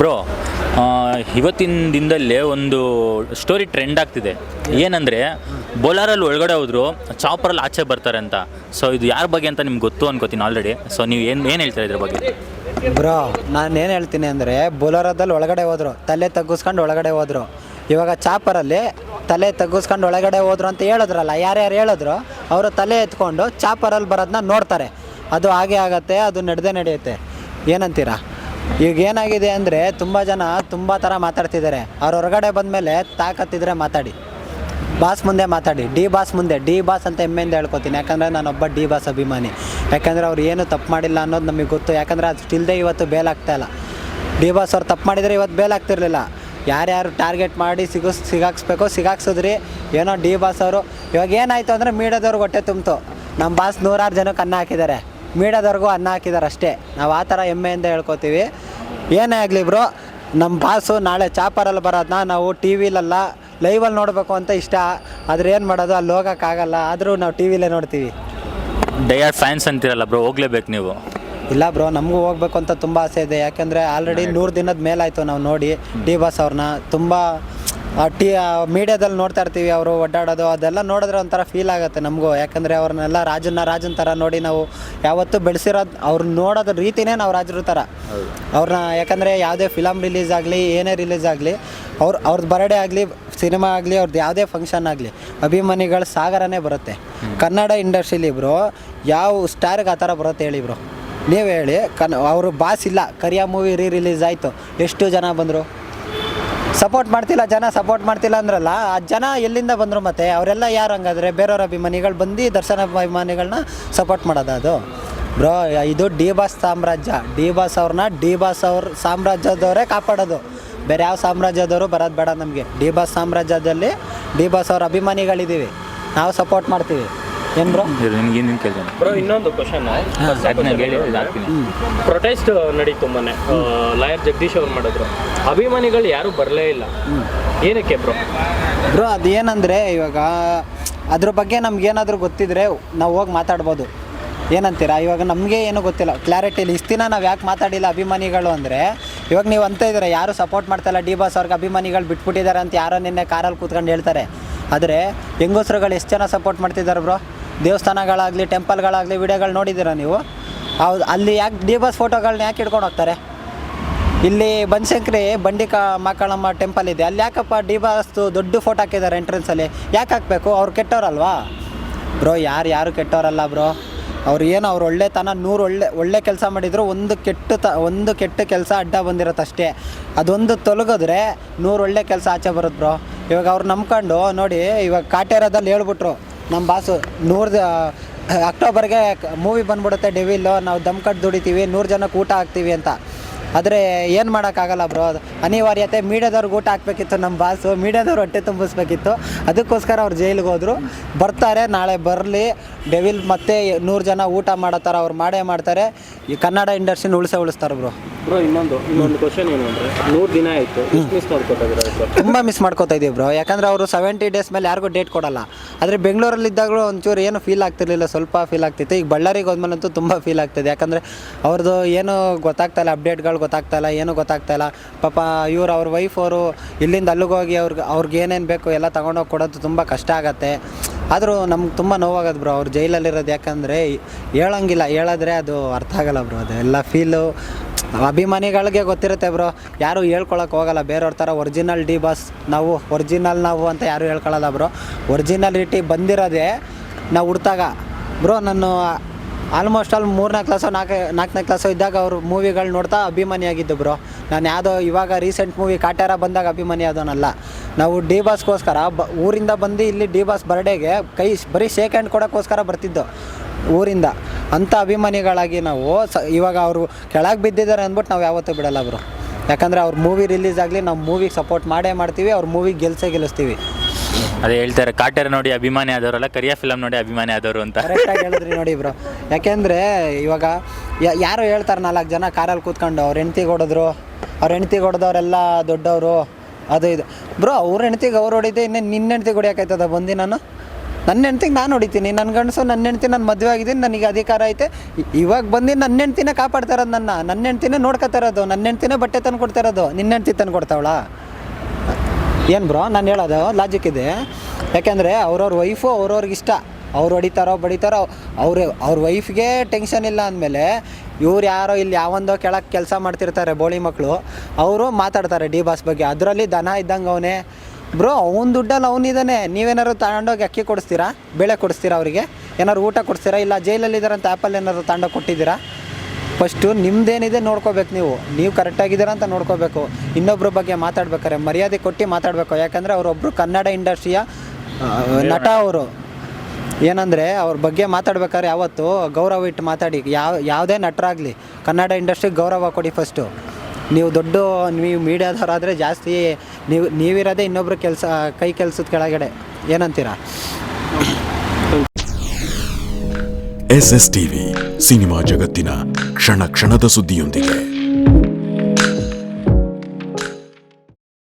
Bro ಇವತ್ತಿನ ದಿನದಲ್ಲೇ ಒಂದು ಸ್ಟೋರಿ ಟ್ರೆಂಡ್ ಆಗ್ತಿದೆ. ಏನಂದರೆ ಬೋಲಾರಲ್ಲಿ ಒಳಗಡೆ ಹೋದ್ರು, ಚಾಪರಲ್ಲಿ ಆಚೆ ಬರ್ತಾರೆ ಅಂತ. ಸೊ ಇದು ಯಾರ ಬಗ್ಗೆ ಅಂತ ನಿಮ್ಗೆ ಗೊತ್ತು ಅನ್ಕೋತೀನಿ ಆಲ್ರೆಡಿ ಸೊ ನೀವು ಏನು ಏನು ಹೇಳ್ತಾರೆ ಇದ್ರ ಬಗ್ಗೆ? ಬ್ರೋ, ನಾನು ಏನು ಹೇಳ್ತೀನಿ ಅಂದರೆ, ಬೋಲಾರದಲ್ಲಿ ಒಳಗಡೆ ಹೋದ್ರು, ತಲೆ ತಗ್ಗಿಸ್ಕೊಂಡು ಒಳಗಡೆ ಹೋದ್ರು. ಇವಾಗ ಚಾಪರಲ್ಲಿ ತಲೆ ತಗ್ಗಿಸ್ಕೊಂಡು ಒಳಗಡೆ ಹೋದ್ರು ಅಂತ ಹೇಳಿದ್ರಲ್ಲ, ಯಾರ್ಯಾರು ಹೇಳಿದ್ರು, ಅವರು ತಲೆ ಎತ್ಕೊಂಡು ಚಾಪರಲ್ಲಿ ಬರೋದನ್ನ ನೋಡ್ತಾರೆ. ಅದು ಹಾಗೆ ಆಗತ್ತೆ, ಅದು ನಡೆದೇ ನಡೆಯುತ್ತೆ. ಏನಂತೀರಾ? ಈಗ ಏನಾಗಿದೆ ಅಂದರೆ ತುಂಬ ಜನ ತುಂಬ ಥರ ಮಾತಾಡ್ತಿದ್ದಾರೆ. ಅವ್ರು ಹೊರಗಡೆ ಬಂದಮೇಲೆ ತಾಕತ್ತಿದ್ರೆ ಮಾತಾಡಿ. ಬಾಸ್ ಮುಂದೆ ಮಾತಾಡಿ. ಡಿ ಬಾಸ್ ಮುಂದೆ. ಡಿ ಬಾಸ್ ಅಂತ ಹೆಮ್ಮೆಯಿಂದ ಹೇಳ್ಕೊತೀನಿ. ಯಾಕಂದರೆ ನಾನೊಬ್ಬ ಡಿ ಬಾಸ್ ಅಭಿಮಾನಿ. ಯಾಕಂದರೆ ಅವ್ರು ಏನು ತಪ್ಪು ಮಾಡಿಲ್ಲ ಅನ್ನೋದು ನಮಗೆ ಗೊತ್ತು. ಯಾಕಂದರೆ ಅದು ಸ್ಟಿಲ್ದೇ ಇವತ್ತು ಬೇಲಾಗ್ತಾ ಇಲ್ಲ. ಡಿ ಬಾಸ್ ಅವ್ರು ತಪ್ಪು ಮಾಡಿದರೆ ಇವತ್ತು ಬೇಲಾಗ್ತಿರ್ಲಿಲ್ಲ ಯಾರ್ಯಾರು ಟಾರ್ಗೆಟ್ ಮಾಡಿ ಸಿಗಿಸ್ ಸಿಗಾಕ್ಸ್ಬೇಕೋ ಸಿಗಾಕ್ಸಿದ್ರಿ. ಏನೋ ಡಿ ಬಾಸ್ ಅವರು. ಇವಾಗ ಏನಾಯಿತು ಅಂದರೆ ಮೀಡಿಯಾದವ್ರಿಗೆ ಹೊಟ್ಟೆ ತುಂಬಿತು. ನಮ್ಮ ಬಾಸ್ ನೂರಾರು ಜನಕ್ಕೆ ಅನ್ನ ಹಾಕಿದ್ದಾರೆ. ಮೀಡಿಯಾದವ್ರಿಗೂ ಅನ್ನ ಹಾಕಿದ್ದಾರೆ ಅಷ್ಟೇ ನಾವು ಆ ಥರ ಹೆಮ್ಮೆಯಿಂದ ಹೇಳ್ಕೊತೀವಿ. ಏನೇ ಆಗಲಿ ಬ್ರೋ ನಮ್ಮ ಬಾಸು ನಾಳೆ ಚಾಪರಲ್ಲಿ ಬರೋದನ್ನ ನಾವು ಟಿ ವಿಲೆಲ್ಲ ಲೈವಲ್ಲಿ ನೋಡಬೇಕು ಅಂತ ಇಷ್ಟ. ಆದರೆ ಏನು ಮಾಡೋದು ಅಲ್ಲಿ ಹೋಗೋಕ್ಕಾಗಲ್ಲ ಆದರೂ ನಾವು ಟಿ ವಿಲೇ ನೋಡ್ತೀವಿ. ಡಯಾರ್ ಫ್ಯಾನ್ಸ್ ಅಂತೀರಲ್ಲ ಬ್ರೋ ಹೋಗ್ಲೇಬೇಕು ನೀವು. ಇಲ್ಲ ಬ್ರೋ ನಮಗೂ ಹೋಗ್ಬೇಕು ಅಂತ ತುಂಬ ಆಸೆ ಇದೆ. ಯಾಕೆಂದರೆ ಆಲ್ರೆಡಿ ನೂರು ದಿನದ ಮೇಲಾಯಿತು ನಾವು ನೋಡಿ. ಡಿ ಬಾಸ್ ಅವ್ರನ್ನ. ತುಂಬ ಟಿ ಮೀಡಿಯಾದಲ್ಲಿ ನೋಡ್ತಾ ಇರ್ತೀವಿ ಅವರು ಒಡ್ಡಾಡೋದು ಅದೆಲ್ಲ ನೋಡಿದ್ರೆ ಒಂಥರ ಫೀಲ್ ಆಗುತ್ತೆ ನಮಗೂ. ಯಾಕಂದರೆ ಅವ್ರನ್ನೆಲ್ಲ ರಾಜನ್ನ ರಾಜನ ಥರ ನೋಡಿ ನಾವು ಯಾವತ್ತೂ ಬೆಳೆಸಿರೋದು ಅವ್ರನ್ನ ನೋಡೋದು ರೀತಿನೇ ನಾವು ರಾಜರ ಥರ. ಅವ್ರನ್ನ ಯಾಕಂದರೆ ಯಾವುದೇ ಫಿಲಮ್ ರಿಲೀಸ್ ಆಗಲಿ ಏನೇ ರಿಲೀಸ್ ಆಗಲಿ ಅವ್ರು ಅವ್ರದ್ದು ಬರ್ಡೇ ಆಗಲಿ ಸಿನಿಮಾ ಆಗಲಿ ಅವ್ರದ್ದು ಯಾವುದೇ ಫಂಕ್ಷನ್ ಆಗಲಿ ಅಭಿಮಾನಿಗಳ ಸಾಗರನೇ ಬರುತ್ತೆ. ಕನ್ನಡ ಇಂಡಸ್ಟ್ರೀಲಿ ಇಬ್ಬರು ಯಾವ ಸ್ಟಾರ್ಗೆ ಆ ಥರ ಬರುತ್ತೆ ಹೇಳಿ ಬ್ರೋ ನೀವು ಹೇಳಿ ಕನ್ ಅವರು ಬಾಸ್ ಇಲ್ಲ ಕರಿಯಾ ಮೂವಿ ರೀ ರಿಲೀಸ್ ಆಯಿತು ಎಷ್ಟು ಜನ ಬಂದರು? ಸಪೋರ್ಟ್ ಮಾಡ್ತಿಲ್ಲ, ಜನ ಸಪೋರ್ಟ್ ಮಾಡ್ತಿಲ್ಲ ಅಂದ್ರಲ್ಲ, ಆ ಜನ ಎಲ್ಲಿಂದ ಬಂದರು ಮತ್ತೆ? ಅವರೆಲ್ಲ ಯಾರು ಹಂಗಾದ್ರೆ? ಬೇರೆಯವ್ರ ಅಭಿಮಾನಿಗಳು ಬಂದು ದರ್ಶನ ಅಭಿಮಾನಿಗಳನ್ನ ಸಪೋರ್ಟ್ ಮಾಡೋದು ಅದು? ಬ್ರೋ ಇದು ಡಿ ಬಾಸ್ ಸಾಮ್ರಾಜ್ಯ. ಡಿ ಬಾಸ್ ಅವ್ರನ್ನ ಡಿ ಬಾಸ್ ಅವ್ರ ಸಾಮ್ರಾಜ್ಯದವರೇ ಕಾಪಾಡೋದು. ಬೇರೆ ಯಾವ ಸಾಮ್ರಾಜ್ಯದವರು ಬರೋದು ಬೇಡ ನಮಗೆ. ಡಿ ಬಾಸ್ ಸಾಮ್ರಾಜ್ಯದಲ್ಲಿ ಡಿ ಬಾಸ್ ಅವ್ರ ಅಭಿಮಾನಿಗಳಿದ್ದೀವಿ ನಾವು ಸಪೋರ್ಟ್ ಮಾಡ್ತೀವಿ. ಏನು ಬ್ರೋ ನಿಮ್ಗೆ ಏನು ಕೇಳ್ತಾನೆ ಬ್ರೋ ಇನ್ನೊಂದು ಕ್ವಶನ್ ಅದನ್ನ ಹೇಳಿ. ಹಾಕ್ತೀನಿ. ಪ್ರೊಟೆಸ್ಟ್ ನಡೀತು ಮೊನ್ನೆ ಲಾಯರ್ ಜಗದೀಶ್ ಅವ್ರು ಮಾಡಿದ್ರು. ಅಭಿಮಾನಿಗಳು ಯಾರು ಬರಲೇ ಇಲ್ಲ. ಏನಕ್ಕೆ ಬ್ರೋ? ಬ್ರೋ ಅದು ಏನಂದರೆ ಇವಾಗ ಅದ್ರ ಬಗ್ಗೆ ನಮ್ಗೇನಾದರೂ ಗೊತ್ತಿದ್ರೆ ನಾವು ಹೋಗಿ ಮಾತಾಡ್ಬೋದು. ಏನಂತೀರಾ? ಇವಾಗ ನಮಗೆ ಏನು ಗೊತ್ತಿಲ್ಲ. ಕ್ಲಾರಿಟಿ ಇಲ್ಲಿ. ಇಷ್ಟು ದಿನ ನಾವು ಯಾಕೆ ಮಾತಾಡಿಲ್ಲ ಅಭಿಮಾನಿಗಳು ಅಂದರೆ ಇವಾಗ ನೀವು ಅಂತ ಇದ್ದೀರ ಯಾರು ಸಪೋರ್ಟ್ ಮಾಡ್ತಾಯಿಲ್ಲ? ಡಿ ಬಾಸ್ ಅವ್ರಿಗೆ ಅಭಿಮಾನಿಗಳು ಬಿಟ್ಬಿಟ್ಟಿದ್ದಾರೆ ಅಂತ ಯಾರೋ ನಿನ್ನೆ ಕಾರಲ್ಲಿ ಕೂತ್ಕೊಂಡು ಹೇಳ್ತಾರೆ. ಆದರೆ ಹೆಂಗೋಸ್ರುಗಳು ಎಷ್ಟು ಜನ ಸಪೋರ್ಟ್ ಮಾಡ್ತಿದ್ದಾರೆ ಬ್ರೋ? ದೇವಸ್ಥಾನಗಳಾಗಲಿ, ಟೆಂಪಲ್ಗಳಾಗಲಿ ವಿಡಿಯೋಗಳು ನೋಡಿದ್ದೀರ ನೀವು? ಹೌದು, ಅಲ್ಲಿ ಯಾಕೆ ಬಾಸ್ ಫೋಟೋಗಳನ್ನ ಯಾಕೆ ಹಿಡ್ಕೊಂಡು ಹೋಗ್ತಾರೆ? ಇಲ್ಲಿ ಬನಶಂಕರಿ ಬಂಡಿ ಕ ಮಕ್ಕಳಮ್ಮ ಟೆಂಪಲ್ ಇದೆ. ಅಲ್ಲಿ ಯಾಕಪ್ಪ ಡಿ ಬಾಸ್ದು ದೊಡ್ಡ ಫೋಟೋ ಹಾಕಿದ್ದಾರೆ ಎಂಟ್ರೆನ್ಸಲ್ಲಿ ಯಾಕೆ ಹಾಕಬೇಕು? ಅವ್ರು ಕೆಟ್ಟವ್ರಲ್ವಾ? ಬ್ರೋ, ಯಾರು ಯಾರು ಕೆಟ್ಟವರಲ್ಲ ಬ್ರೋ? ಅವ್ರು ಏನು ಅವ್ರು ಒಳ್ಳೆತನ, ನೂರು ಒಳ್ಳೆ ಒಳ್ಳೆ ಕೆಲಸ ಮಾಡಿದ್ರು, ಒಂದು ಕೆಟ್ಟ ತ, ಒಂದು ಕೆಟ್ಟ ಕೆಲಸ ಅಡ್ಡ ಬಂದಿರತ್ತಷ್ಟೇ ಅದೊಂದು ತೊಲಗಿದ್ರೆ ನೂರು ಒಳ್ಳೆ ಕೆಲಸ ಆಚೆ ಬರುತ್ತೆ ಬ್ರೋ. ಇವಾಗ ಅವ್ರು ನಂಬ್ಕೊಂಡು ನೋಡಿ, ಇವಾಗ ಕಾಟೇರದಲ್ಲಿ ಹೇಳ್ಬಿಟ್ರು ನಮ್ಮ ಬಾಸು ನೂರು ಅಕ್ಟೋಬರ್ಗೆ ಮೂವಿ ಬಂದ್ಬಿಡುತ್ತೆ ಡೆವಿಲ್ಲು ನಾವು ದಮ್ ಕಟ್ಟು ದುಡಿತೀವಿ, ನೂರು ಜನಕ್ಕೆ ಊಟ ಹಾಕ್ತೀವಿ ಅಂತ. ಆದರೆ ಏನು ಮಾಡೋಕ್ಕಾಗಲ್ಲ ಬ್ರೋ ಅನಿವಾರ್ಯತೆ ಮೀಡಿಯಾದವ್ರಿಗೆ ಊಟ ಹಾಕ್ಬೇಕಿತ್ತು ನಮ್ಮ ಬಾಸು ಮೀಡಿಯಾದವ್ರು ಹೊಟ್ಟೆ ತುಂಬಿಸ್ಬೇಕಿತ್ತು. ಅದಕ್ಕೋಸ್ಕರ ಅವ್ರು ಜೈಲಿಗೆ ಹೋದರು. ಬರ್ತಾರೆ ನಾಳೆ ಬರಲಿ. ಡೆವಿಲ್ ಮತ್ತೆ ನೂರು ಜನ ಊಟ ಮಾಡೋ ಥರ ಅವ್ರು ಮಾಡೇ ಮಾಡ್ತಾರೆ. ಈ ಕನ್ನಡ ಇಂಡಸ್ಟ್ರಿನ ಉಳಿಸೇ ಉಳಿಸ್ತಾರೆ ಬ್ರೋ ಬ್ರೋ ಇನ್ನೊಂದು ಇನ್ನೊಂದು ಕ್ವಶನ್ ಏನು ಅಂದರೆ ನೂರು ದಿನ ಆಯಿತು. ಮಿಸ್ ಮಾಡ್ಕೊತಾ ತುಂಬ ಮಿಸ್ ಮಾಡ್ಕೋತಾ ಇದೀವಿ ಬ್ರೋ ಯಾಕಂದ್ರೆ ಅವರು ಸೆವೆಂಟಿ ಡೇಸ್ ಮೇಲೆ ಯಾರಿಗೂ ಡೇಟ್ ಕೊಡಲ್ಲ. ಆದರೆ ಬೆಂಗಳೂರಲ್ಲಿ ಇದ್ದಾಗಲೂ ಒಂಚೂರು ಏನು ಫೀಲ್ ಆಗ್ತಿರ್ಲಿಲ್ಲ ಸ್ವಲ್ಪ ಫೀಲ್ ಆಗ್ತಿತ್ತು. ಈಗ ಬಳ್ಳಾರಿಗೆ ಹೋದ್ಮೇಲಂತೂ ತುಂಬ ಫೀಲ್ ಆಗ್ತಿದೆ. ಯಾಕಂದರೆ ಅವ್ರದ್ದು ಏನು ಗೊತ್ತಾಗ್ತಾ ಇಲ್ಲ ಅಪ್ಡೇಟ್ಗಳು ಗೊತ್ತಾಗ್ತಾ ಇಲ್ಲ ಏನು ಗೊತ್ತಾಗ್ತಾ ಇಲ್ಲ. ಪಾಪ ಇವ್ರು ಅವ್ರ ವೈಫ್ ಅವರು ಇಲ್ಲಿಂದ ಅಲ್ಲಿಗೆ ಹೋಗಿ ಅವ್ರಿಗೆ ಅವ್ರಿಗೆ ಏನೇನು ಬೇಕು ಎಲ್ಲ ತಗೊಂಡೋಗಿ ಕೊಡೋದು ತುಂಬ ಕಷ್ಟ ಆಗತ್ತೆ. ಆದರೂ ನಮ್ಗೆ ತುಂಬ ನೋವಾಗತ್ತೆ ಬ್ರೋ ಅವ್ರು ಜೈಲಲ್ಲಿರೋದು ಯಾಕಂದರೆ ಹೇಳಂಗಿಲ್ಲ, ಹೇಳಿದ್ರೆ ಅದು ಅರ್ಥ ಆಗಲ್ಲ ಬ್ರೋ ಅದು ಎಲ್ಲ ಫೀಲು ಅಭಿಮಾನಿಗಳಿಗೆ ಗೊತ್ತಿರುತ್ತೆ ಬ್ರೋ ಯಾರು ಹೇಳ್ಕೊಳಕ್ಕೆ ಹೋಗಲ್ಲ, ಬೇರೆಯವ್ರ ಥರ ಒರಿಜಿನಲ್ ಡಿ ಬಸ್ ನಾವು ಒರಿಜಿನಲ್ ನಾವು ಅಂತ ಯಾರು ಹೇಳ್ಕೊಳ್ಳಲ್ಲ ಬ್ರೋ ಒರಿಜಿನಾಲಿಟಿ ಬಂದಿರೋದೇ ನಾವು ಹುಡ್ತಾಗ. ಬ್ರೋ ನಾನು ಆಲ್ಮೋಸ್ಟ್ ಆಲ್ ಮೂರನೇ ಕ್ಲಾಸು ನಾಲ್ಕು ನಾಲ್ಕನೇ ಕ್ಲಾಸು ಇದ್ದಾಗ ಅವರು ಮೂವಿಗಳು ನೋಡ್ತಾ ಅಭಿಮಾನಿಯಾಗಿದ್ದು ಬ್ರೋ ನಾನು ಯಾವುದೋ ಇವಾಗ ರೀಸೆಂಟ್ ಮೂವಿ ಕಾಟ್ಯಾರ ಬಂದಾಗ ಅಭಿಮಾನಿ ಆದವನಲ್ಲ. ನಾವು ಡಿ ಬಾಸ್ಗೋಸ್ಕರ ಬ ಊರಿಂದ ಬಂದು ಇಲ್ಲಿ ಡಿ ಬಾಸ್ ಬರ್ಡೇಗೆ ಕೈ ಬರೀ ಶೇಕ್ ಹ್ಯಾಂಡ್ ಕೊಡೋಕ್ಕೋಸ್ಕರ ಬರ್ತಿದ್ದು. ಊರಿಂದ. ಅಂಥ ಅಭಿಮಾನಿಗಳಾಗಿ ನಾವು ಸ ಇವಾಗ ಅವರು ಕೆಳಗೆ ಬಿದ್ದಿದ್ದಾರೆ ಅಂದ್ಬಿಟ್ಟು ನಾವು ಯಾವತ್ತೂ ಬಿಡಲ್ಲ ಬ್ರು ಯಾಕಂದರೆ ಅವ್ರ ಮೂವಿ ರಿಲೀಸ್ ಆಗಲಿ ನಾವು ಮೂವಿಗೆ ಸಪೋರ್ಟ್ ಮಾಡೇ ಮಾಡ್ತೀವಿ ಅವ್ರ ಮೂವಿ ಗೆಲ್ಸೇ ಗೆಲ್ಲಿಸ್ತೀವಿ. ಅದೇ ಹೇಳ್ತಾರೆ ಕಾಟೇರ ನೋಡಿ ಅಭಿಮಾನಿ ಆದವರಲ್ಲ ಕರಿಯಾ ಫಿಲಮ್ ನೋಡಿ ಅಭಿಮಾನಿ ಆದವರು ಅಂತ. ಕರೆಕ್ಟಾಗಿ ಹೇಳಿದ್ರಿ ನೋಡಿ ಬ್ರೋ ಯಾಕೆಂದರೆ ಇವಾಗ ಯಾರೋ ಹೇಳ್ತಾರೆ ನಾಲ್ಕು ಜನ ಕಾರಲ್ಲಿ ಕೂತ್ಕೊಂಡು, ಅವ್ರ ಹೆಂಡ್ತಿಗೆ ಹೊಡೆದ್ರು, ಅವ್ರ ಹೆಂಡ್ತಿಗೆ ಹೊಡೆದವರೆಲ್ಲ ದೊಡ್ಡವರು, ಅದು ಇದು. ಬ್ರೋ, ಅವ್ರ ಹೆಂಡ್ತಿಗೆ ಅವ್ರು ಹೊಡಿದೆ ಇನ್ನೇ ನಿನ್ನ ಹೆಂಡ್ತಿಗೆ ಹೊಡಿಯೋಕ್ಕಾಯ್ತದ ಬಂದು ನಾನು? ನನ್ನ ಹೆಂಡ್ತಿಗೆ ನಾನು ಹೊಡಿತೀನಿ ನನ್ನ ಗಂಡಸು ನನ್ನ ಹೆಂಡ್ತಿ ನಾನು ಮದುವೆ ಆಗಿದ್ದೀನಿ, ನನಗೆ ಅಧಿಕಾರ ಐತೆ. ಇವಾಗ ಬಂದು ನನ್ನ ಹೆಂಡ್ತಿನೇ ಕಾಪಾಡ್ತಾ ನನ್ನ ನನ್ನ ಹೆಂಡ್ತಿನೇ ನೋಡ್ಕೊತಾ ಇರೋದು ನನ್ನ ಹೆಂಡ್ತಿನೇ ಬಟ್ಟೆ ತಂದು ಕೊಡ್ತಾ ಇರೋದು ನಿನ್ನ ಹೆಂಡ್ತಿ ತಂದು ಕೊಡ್ತಾವಳ? ಏನು ಬ್ರೋ, ನಾನು ಹೇಳೋದು ಲಾಜಿಕ್ ಇದೆ. ಯಾಕೆಂದರೆ ಅವ್ರವ್ರ ವೈಫು ಅವ್ರವ್ರಿಗೆ ಇಷ್ಟ. ಅವ್ರು ಹೊಡಿತಾರೋ ಬಡಿತಾರೋ ಅವ್ರ ಅವ್ರ ವೈಫ್ಗೆ ಟೆನ್ಷನ್ ಇಲ್ಲ ಅಂದಮೇಲೆ ಇವ್ರು ಯಾರೋ ಇಲ್ಲಿ ಯಾವೊಂದೋ ಕೆಳಗೆ ಕೆಲಸ ಮಾಡ್ತಿರ್ತಾರೆ ಬೋಳಿ ಮಕ್ಕಳು ಅವರು ಮಾತಾಡ್ತಾರೆ ಡಿ ಬಾಸ್ ಬಗ್ಗೆ. ಅದರಲ್ಲಿ ದನ ಇದ್ದಂಗೆ ಅವನೇ. ಬ್ರೋ ಅವ್ನ ದುಡ್ಡಲ್ಲಿ ಅವನಿದ್ದಾನೆ ನೀವೇನಾದ್ರು ತಗೊಂಡೋಗಿ ಅಕ್ಕಿ ಕೊಡಿಸ್ತೀರಾ? ಬೇಳೆ ಕೊಡಿಸ್ತೀರಾ ಅವರಿಗೆ? ಏನಾದ್ರು ಊಟ ಕೊಡಿಸ್ತೀರಾ? ಇಲ್ಲ ಜೈಲಲ್ಲಿದ್ದಾರೆ ಅಂತ ಆ್ಯಪಲ್ಲಿ ಏನಾದ್ರು ತಗೊಂಡೋಗಿ ಕೊಟ್ಟಿದ್ದೀರಾ? ಫಸ್ಟು ನಿಮ್ದೇನಿದೆ ನೋಡ್ಕೋಬೇಕು ನೀವು. ನೀವು ಕರೆಕ್ಟಾಗಿದ್ದೀರಾ ಅಂತ ನೋಡ್ಕೋಬೇಕು. ಇನ್ನೊಬ್ಬರ ಬಗ್ಗೆ ಮಾತಾಡ್ಬೇಕಾರೆ ಮರ್ಯಾದೆ ಕೊಟ್ಟು ಮಾತಾಡಬೇಕು. ಯಾಕಂದರೆ ಅವರೊಬ್ಬರು ಕನ್ನಡ ಇಂಡಸ್ಟ್ರಿಯ ನಟ ಅವರು. ಏನಂದರೆ ಅವ್ರ ಬಗ್ಗೆ ಮಾತಾಡ್ಬೇಕಾದ್ರೆ ಯಾವತ್ತು ಗೌರವ ಇಟ್ಟು ಮಾತಾಡಿ. ಯಾವ ಯಾವುದೇ ನಟರಾಗಲಿ, ಕನ್ನಡ ಇಂಡಸ್ಟ್ರಿಗೆ ಗೌರವ ಕೊಡಿ ಫಸ್ಟು ನೀವು ದೊಡ್ಡ, ನೀವು ಮೀಡಿಯಾದವರಾದರೆ ಜಾಸ್ತಿ ನೀವು, ನೀವಿರೋದೇ ಇನ್ನೊಬ್ರು ಕೆಲಸ, ಕೈ ಕೆಲಸದ ಕೆಳಗಡೆ. ಏನಂತೀರಾ? ಎಸ್ ಎಸ್ ಟಿವಿ ಸಿನಿಮಾ ಜಗತ್ತಿನ ಕ್ಷಣ ಕ್ಷಣದ ಸುದ್ದಿಯೊಂದಿಗೆ.